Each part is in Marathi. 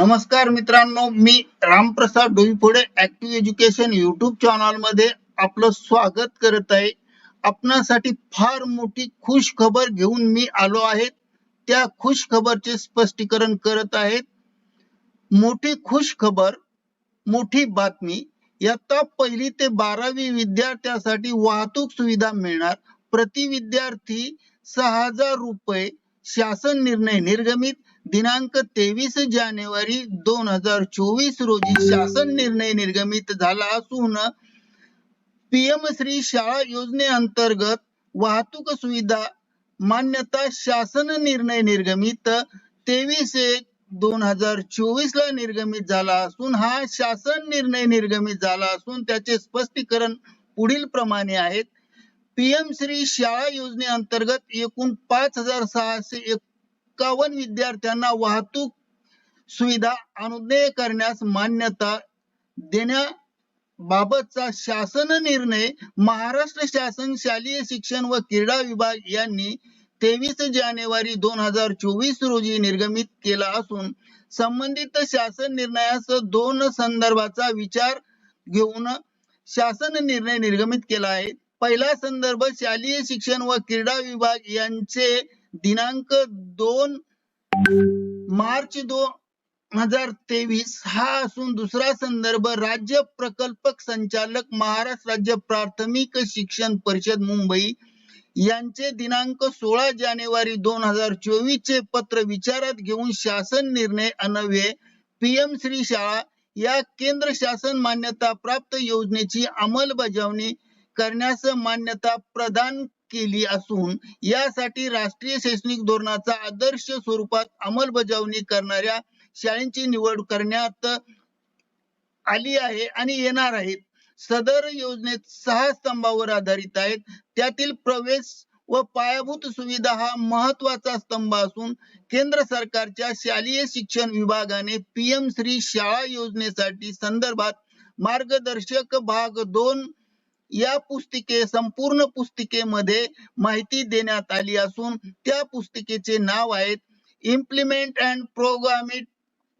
नमस्कार मित्रांनो मी Ramprasad Doiphode active education YouTube चॅनलमध्ये आपलं स्वागत करत आहे. आपणासाठी फार मोठी खुश खबर घेऊन मी आलो आहे. त्या खुश खबरचे स्पष्टीकरण करत आहेत मोठी खुश खबर मोठी बातमी इयत्ता पहिली ते बारावी विद्यार्थ्यासाठी वाहतूक सुविधा मिळणार. प्रति विद्यार्थी सहा हजार रुपये शासन निर्णय निर्गमित. दिनांक तेवीस जानेवारी दोन हजार चोवीस रोजी शासन निर्णय निर्गमित झाला असून पीएम श्री शाळा योजनेअंतर्गत वाहतूक सुविधा मान्यता शासन निर्णय निर्गमित तेवीस एक दोन हजार चोवीस ला निर्गमित झाला असून हा शासन निर्णय निर्गमित झाला असून त्याचे स्पष्टीकरण पुढील प्रमाणे आहेत. पीएम श्री शाळा योजनेअंतर्गत एकूण पाच हजार सहाशे एक्कावन्न विद्यार्थ्यांना वाहतूक सुविधा अनुज्ञेय करण्यास मान्यता देण्याबाबतचा शासन निर्णय महाराष्ट्र शासन शालेय शिक्षण व क्रीडा विभाग यांनी तेवीस जानेवारी दोन हजार चोवीस रोजी निर्गमित केला असून संबंधित शासन निर्णयास दोन संदर्भाचा विचार घेऊन शासन निर्णय निर्गमित केला आहे. पहिला संदर्भ शालेय शिक्षण व क्रीडा विभाग यांचे दिनांक दोन मार्च दोन हजार तेवीस हा असून दुसरा संदर्भ राज्य प्रकल्पक संचालक महाराष्ट्र राज्य प्राथमिक शिक्षण परिषद मुंबई यांचे दिनांक सोळा जानेवारी दोन हजार चोवीस चे पत्र विचारात घेऊन शासन निर्णय अन्वये पीएम श्री शाळा या केंद्र शासन मान्यता प्राप्त योजनेची अंमलबजावणी करण्यास मान्यता प्रदान केली असून यासाठी राष्ट्रीय शैक्षणिक धोरणाचा आदर्श स्वरूपात अंमलबजावणी करणाऱ्या शाळेची निवड करण्यात आली आहे आणि येणार आहे. सदर योजनेत सहा स्तंभावर आधारित आहेत. त्यातील प्रवेश व पायाभूत सुविधा हा महत्त्वाचा स्तंभ असून केंद्र सरकारच्या शालेय शिक्षण विभागाने पीएम श्री शाळा योजनेसाठी संदर्भात मार्गदर्शक भाग दोन या पुस्तिके संपूर्ण पुस्तिकेमध्ये माहिती देण्यात आली असून त्या पुस्तिकेचे नाव आहेत इम्प्लिमेंट अँड प्रोग्रामिट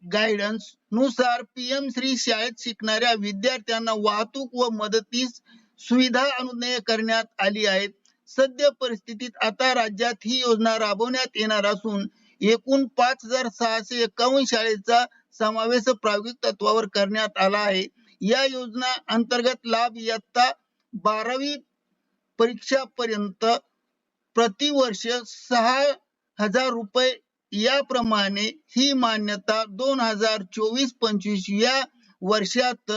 गायडन्सनुसार पीएम श्री शाळेत शिकणाऱ्या विद्यार्थ्यांना वाहतूक व मदतीस सुविधा अनुज्ञेय करण्यात आली आहेत. सद्य परिस्थितीत आता राज्यात ही योजना राबवण्यात येणार असून एकूण पाच हजार सहाशे एकावन्न शाळेचा समावेश प्रायोगिक तत्वावर करण्यात आला आहे. या योजना अंतर्गत लाभ इयत्ता बारावी परीक्षा पर्यंत प्रतिवर्ष सहा हजार रुपये याप्रमाणे ही मान्यता दोन हजार चोवीस पंचवीस या वर्षात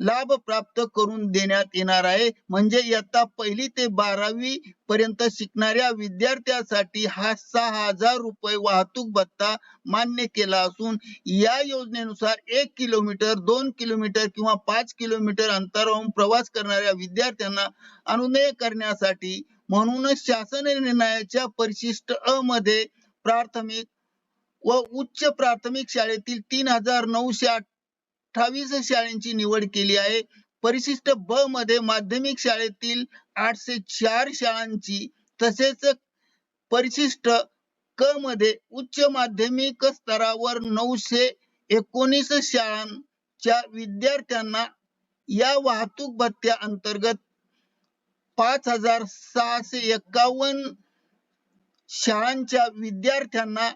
लाभ प्राप्त करून देण्यात येणार आहे. म्हणजे इयत्ता पहिली ते बारावी पर्यंत शिकणाऱ्या विद्यार्थ्यांसाठी हा सहा हजार रुपये वाहतूक भत्ता मान्य केला असून या योजनेनुसार एक किलोमीटर दोन किलोमीटर किंवा पाच किलोमीटर अंतरावरून प्रवास करणाऱ्या विद्यार्थ्यांना अनुनय करण्यासाठी म्हणूनच शासन निर्णयाच्या परिशिष्ट अ मध्ये प्राथमिक व उच्च प्राथमिक शाळेतील तीन हजार नऊशे अठ्ठावीस शाळांची निवड केली आहे. परिशिष्ट ब मध्ये माध्यमिक शाळेतील आठशे चार शाळांची तसेच परिशिष्ट क मध्ये उच्च माध्यमिक स्तरावर नऊशे एकोणीस शाळांच्या विद्यार्थ्यांना या वाहतूक भत्त्या अंतर्गत पाच हजार सहाशे एकावन्न शाळांच्या विद्यार्थ्यांना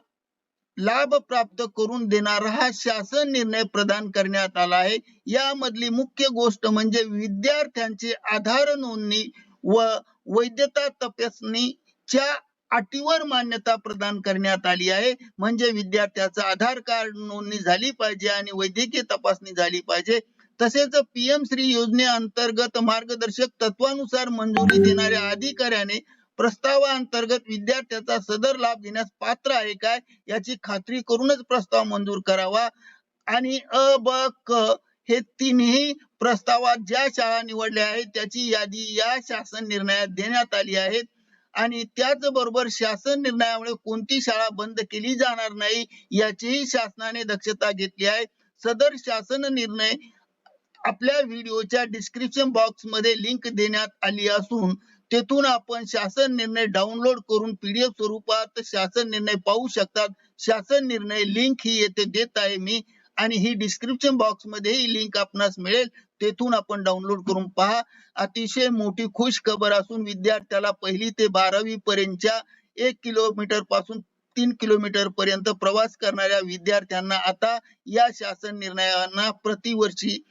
लाभ प्राप्त करून देणारा हा शासन निर्णय प्रदान करण्यात आला आहे. यामधली मुख्य गोष्ट म्हणजे विद्यार्थ्यांची आधार नोंदणी व वैधता तपासणीच्या अटीवर मान्यता प्रदान करण्यात आली आहे. म्हणजे विद्यार्थ्याचं आधार कार्ड नोंदणी झाली पाहिजे आणि वैद्यकीय तपासणी झाली पाहिजे. तसेच पीएम श्री योजने अंतर्गत मार्गदर्शक तत्वानुसार मंजुरी देणाऱ्या अधिकाऱ्याने प्रस्तावाअंतर्गत विद्यार्थ्याचा सदर लाभ घेण्यास पात्र आहे काय? याची खात्री करूनच प्रस्ताव मंजूर करावा. आणि अ ब क हे तिन्ही प्रस्तावात ज्या शाळा निवडल्या आहेत त्याची यादी या शासन निर्णयात देण्यात आली आहे आणि त्याचबरोबर शासन निर्णयामुळे कोणती शाळा बंद केली जाणार नाही याचीही शासनाने दक्षता घेतली आहे. सदर शासन निर्णय आपल्या व्हिडिओच्या डिस्क्रिप्शन बॉक्समध्ये लिंक देण्यात आली असून तेथून आपण शासन निर्णय डाउनलोड करून पीडीएफ स्वरूपात शासन निर्णय पाहू शकतात. शासन निर्णय लिंक ही येथे देत आहे मी आणि ही डिस्क्रिप्शन बॉक्समध्ये ही लिंक आपणास मिळेल. तेथून आपण डाउनलोड करून पहा. अतिशय मोठी खुश खबर असून विद्यार्थ्याला पहिली ते बारावी पर्यंतच्या एक किलोमीटरपासून तीन किलोमीटर पर्यंत प्रवास करणाऱ्या विद्यार्थ्यांना आता या शासन निर्णयांना प्रतिवर्षी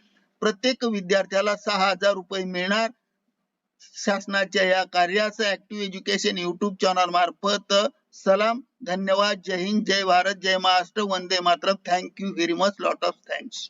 प्रत्येक विद्यार्थ्याला सहा हजार रुपये मिळणार. शासनाच्या या कार्याचं ऍक्टिव्ह एज्युकेशन युट्यूब चॅनल मार्फत सलाम धन्यवाद जय हिंद जय भारत जय Maharashtra Vande Mataram. Thank you very much lot of thanks